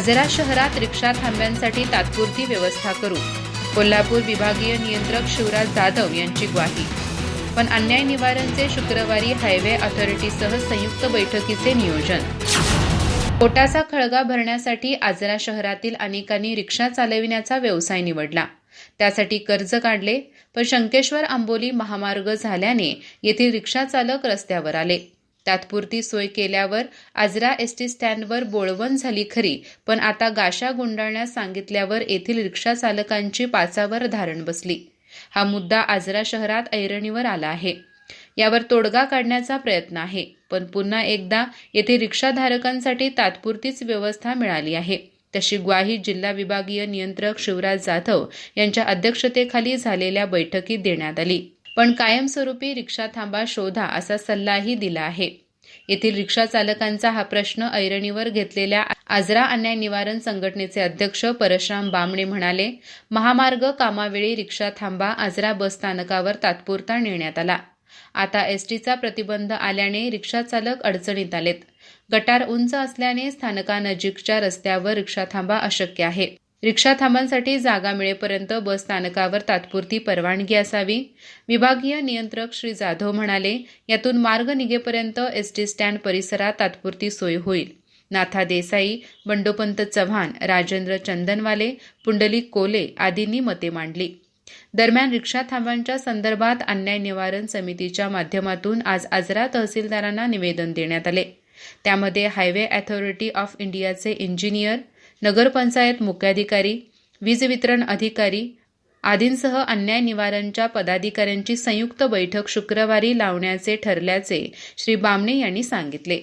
आजरा शहरात रिक्षा थांब्यांसाठी तात्पुरती व्यवस्था करू. कोल्हापूर विभागीय नियंत्रक शिवराज जाधव यांची ग्वाही. पण अन्याय निवारणचे शुक्रवारी हायवे अथॉरिटीसह संयुक्त बैठकीचे नियोजन. पोटाचा खळगा भरण्यासाठी आजरा शहरातील अनेकांनी रिक्षा चालविण्याचा व्यवसाय निवडला. त्यासाठी कर्ज काढले पण शंकेश्वर आंबोली महामार्ग झाल्याने येथील रिक्षा चालक रस्त्यावर आले. तात्पुरती सोय केल्यावर आजरा एस टी स्टँडवर बोळवण झाली खरी पण आता गाशा गुंडाळण्यास सांगितल्यावर येथील रिक्षा चालकांची पाचावर धारण बसली. हा मुद्दा आजरा शहरात ऐरणीवर आला आहे. यावर तोडगा काढण्याचा प्रयत्न आहे पण पुन्हा एकदा येथे रिक्षाधारकांसाठी तात्पुरतीच व्यवस्था मिळाली आहे. तशी ग्वाही जिल्हा विभागीय नियंत्रक शिवराज जाधव यांच्या अध्यक्षतेखाली झालेल्या बैठकीत देण्यात आली. पण कायमस्वरूपी रिक्षा थांबा शोधा असा सल्लाही दिला आहे. येथील रिक्षा चालकांचा हा प्रश्न ऐरणीवर घेतलेल्या आजरा अन्याय निवारण संघटनेचे अध्यक्ष परशुराम बामणे म्हणाले महामार्ग कामावेळी रिक्षा थांबा आजरा बस स्थानकावर तात्पुरता नेण्यात आला. आता एसटीचा प्रतिबंध आल्याने रिक्षा चालक अडचणीत आलेत. गटार उंच असल्याने स्थानकानजीकच्या रस्त्यावर रिक्षा थांबा अशक्य आहे. रिक्षा थांबांसाठी जागा मिळेपर्यंत बस स्थानकावर तात्पुरती परवानगी असावी. विभागीय नियंत्रक श्री जाधव म्हणाले यातून मार्ग निघेपर्यंत एसटी स्टँड परिसरात तात्पुरती सोय होईल. नाथा देसाई बंडोपंत चव्हाण राजेंद्र चंदनवाले पुंडलिक कोले आदींनी मते मांडली. दरम्यान रिक्षा थांबांच्या संदर्भात अन्याय निवारण समितीच्या माध्यमातून आज आजरा तहसीलदारांना निवेदन देण्यात आले. त्यामध्ये हायवे अथॉरिटी ऑफ इंडियाचे इंजिनियर नगरपंचायत मुख्याधिकारी वीज वितरण अधिकारी आदींसह अन्याय निवारणच्या पदाधिकाऱ्यांची संयुक्त बैठक शुक्रवारी लावण्याचे ठरल्याचे श्री बामणे यांनी सांगितले.